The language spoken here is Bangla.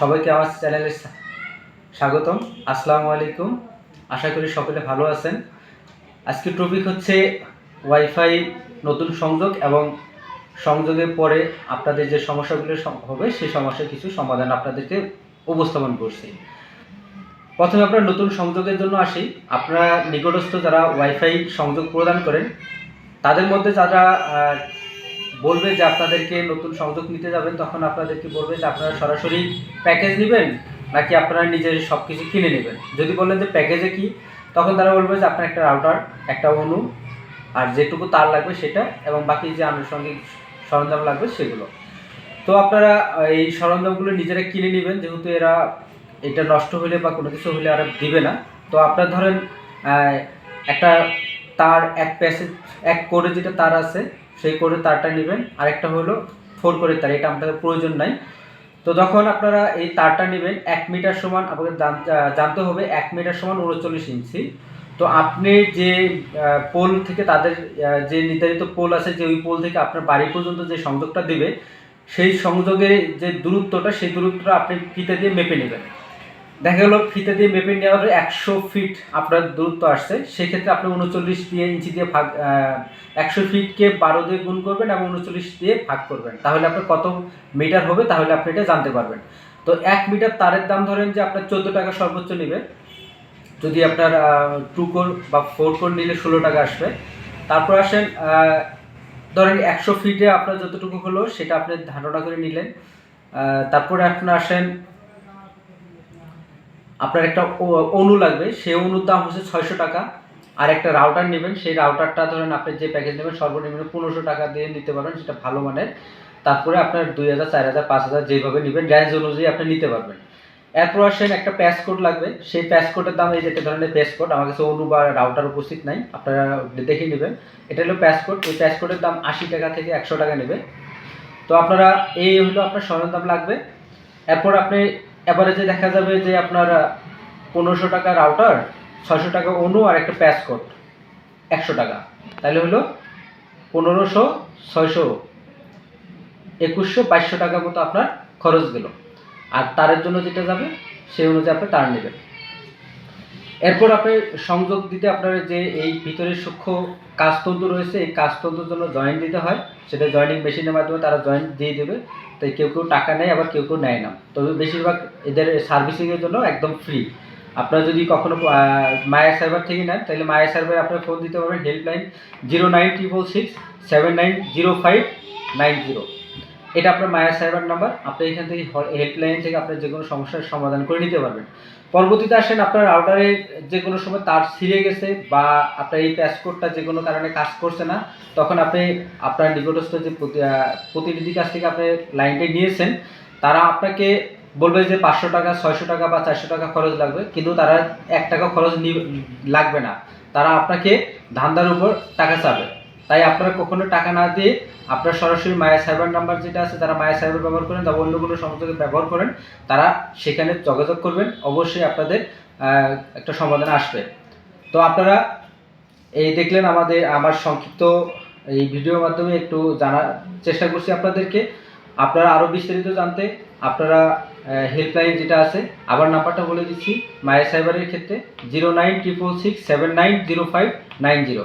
সবাইকে আমার চ্যানেলে স্বাগতম, আসসালামু আলাইকুম। আশা করি সকলে ভালো আছেন। আজকের টপিক হচ্ছে ওয়াইফাই নতুন সংযোগ এবং সংযোগের পরে আপনাদের যে সমস্যাগুলো হবে, সেই সমস্যার কিছু সমাধান আপনাদেরকে উপস্থাপন করছি। প্রথমে আমরা নতুন সংযোগের জন্য আসি। আপনারা নিকটস্থ যারা ওয়াইফাই সংযোগ প্রদান করেন, তাদের মধ্যে যারা বলবে যে আপনাদেরকে নতুন সংযোগ নিতে যাবেন, তখন আপনাদেরকে বলবে যে আপনারা সরাসরি প্যাকেজ নেবেন নাকি আপনারা নিজে সব কিছু কিনে নেবেন। যদি বলেন যে প্যাকেজে কি, তখন তারা বলবে যে আপনার একটা রাউটার একটা অনু আর যেটুকু তার লাগবে সেটা, এবং বাকি যে আনুষঙ্গিক সরঞ্জাম লাগবে সেগুলো। তো আপনারা এই সরঞ্জামগুলো নিজেরা কিনে নেবেন, যেহেতু এরা এটা নষ্ট হলে বা কোনো কিছু হলে আর দিবে না। তো আপনার ধরেন একটা তার এক প্যাসেজ, এক কোরে যেটা তার আছে সেই কোরে তারটা নেবেন। আরেকটা হলো ফোর কোরের তার, এটা আপনাদের প্রয়োজন নাই। তো যখন আপনারা এই তারটা নেবেন, এক মিটার সমান আপনাদের জানতে হবে এক মিটার সমান উনচল্লিশ ইঞ্চি। তো আপনি যে পোল থেকে তাদের যে নির্ধারিত পোল আছে, যে ওই পোল থেকে আপনার বাড়ি পর্যন্ত যে সংযোগটা দিবে, সেই সংযোগের যে দূরত্বটা, সেই দূরত্বটা আপনি ফিতে দিয়ে মেপে নেবেন। দেখা গেলো ফিতে দিয়ে মেপে নেওয়ার একশো ফিট আপনার দূরত্ব আসছে। সেক্ষেত্রে আপনি উনচল্লিশ দিয়ে ইঞ্চি দিয়ে ভাগ একশো ফিটকে বারো দিয়ে গুণ করবেন এবং উনচল্লিশ দিয়ে ভাগ করবেন। তাহলে আপনার কত মিটার হবে তাহলে আপনি এটা জানতে পারবেন। তো এক মিটার তারের দাম ধরেন যে আপনার চোদ্দ টাকা সর্বোচ্চ নেবে। যদি আপনার টু কোর বা ফোর কোর নিলে ষোলো টাকা আসবে। তারপর আসেন ধরেন একশো ফিটে আপনার যতটুকু হলো সেটা আপনি ধারণা করে নিলেন। তারপরে আপনার আসেন আপনার একটা অনু লাগবে সেই অনুর দাম হচ্ছে ছয়শো টাকা। আর একটা রাউটার নেবেন, সেই রাউটারটা ধরেন আপনি যে প্যাকেজ নেবেন, সর্বনিম্ন পনেরোশো টাকা দিয়ে নিতে পারবেন, সেটা ভালো মানের। তারপরে আপনার দুই হাজার, চার হাজার, পাঁচ হাজার যেভাবে নেবেন রেঞ্জ অনুযায়ী আপনি নিতে পারবেন। এরপর আসেন একটা প্যাস কোড লাগবে, সেই প্যাস কোডের দাম এই যে ধরনের প্যাস কোড আমার কাছে অনু বা রাউটার উপস্থিত নাই, আপনারা দেখে নেবেন। এটা হলো প্যাস কোড ওই প্যাস কোডের দাম আশি টাকা থেকে একশো টাকা নেবে। তো আপনারা, এই হলো আপনার সরঞ্জাম লাগবে। এরপর আপনি অ্যাভারেজে দেখা যাবে যে আপনার পনেরোশো টাকা রাউটার ছয়শো টাকা অনু আর একটা প্যাস কোড একশো টাকা। তাহলে হলো পনেরোশো, ছয়শো, একুশশো, বাইশশো টাকা মতো আপনার খরচ গেল। আর তারের জন্য যেটা যাবে, সেই অনুযায়ী আপনি তার নেবেন। এরপর আপনি সংযোগ দিতে আপনার যে এই ভিতরে সূক্ষ্ম কাজতন্ত্র রয়েছে, এই কাজতন্ত্রের জন্য জয়েন্ট দিতে হয়। সেটা জয়েন্টিং মেশিনের মাধ্যমে তারা জয়েন্ট দিয়ে দেবে। তাই কেউ কেউ টাকা নেয়, আবার কেউ কেউ নেয় না। তবে বেশিরভাগ এদের সার্ভিসিংয়ের জন্য একদম ফ্রি আপনারা যদি কখনো মায়া সার্ভার থেকে নেন, তাহলে মায়া সার্ভারে আপনার ফোন দিতে পারবেন। Helpline zero nine triple six seven nine zero five nine zero এটা আপনার মায়া সার্ভার নাম্বার আপনি এখান থেকে হেল্পলাইন থেকে আপনার যে কোনো সমস্যার সমাধান করে নিতে পারবেন। পরবর্তীতে আসেন আপনার রাউটারে যে কোনো সময় তার ছিঁড়ে গেছে বা আপনার এই প্যাসকোডটা যে কোনো কারণে কাজ করছে না তখন আপনি আপনার নিকটস্থ যে প্রতি- আহ, প্রতিনিধির কাছ থেকে আপনি লাইনটা নিয়েছেন তারা আপনাকে বলবে যে পাঁচশো টাকা ছয়শো টাকা বা চারশো টাকা খরচ লাগবে কিন্তু তারা এক টাকা খরচ লাগবে না। তারা আপনাকে ধান্দার উপর টাকা চাবে। তাই আপনারা কখনো টাকা না দিয়ে আপনার সরাসরি মায়া সাইবার নাম্বার যেটা আছে, তারা মায়া সাইবার ব্যবহার করেন বা অন্য কোনো সংযোগে ব্যবহার করেন, তারা সেখানে যোগাযোগ করবেন, অবশ্যই আপনাদের একটা সমাধান আসবে। তো আপনারা এই দেখলেন আমাদের, আমার সংক্ষিপ্ত এই ভিডিওর মাধ্যমে একটু জানার চেষ্টা করছি আপনাদেরকে। আপনারা আরও বিস্তারিত জানতে, আপনারা হেল্পলাইন যেটা আছে আবার নাম্বারটা বলে দিচ্ছি, মায়া সাইবারের ক্ষেত্রে, zero nine triple six seven nine zero five nine zero.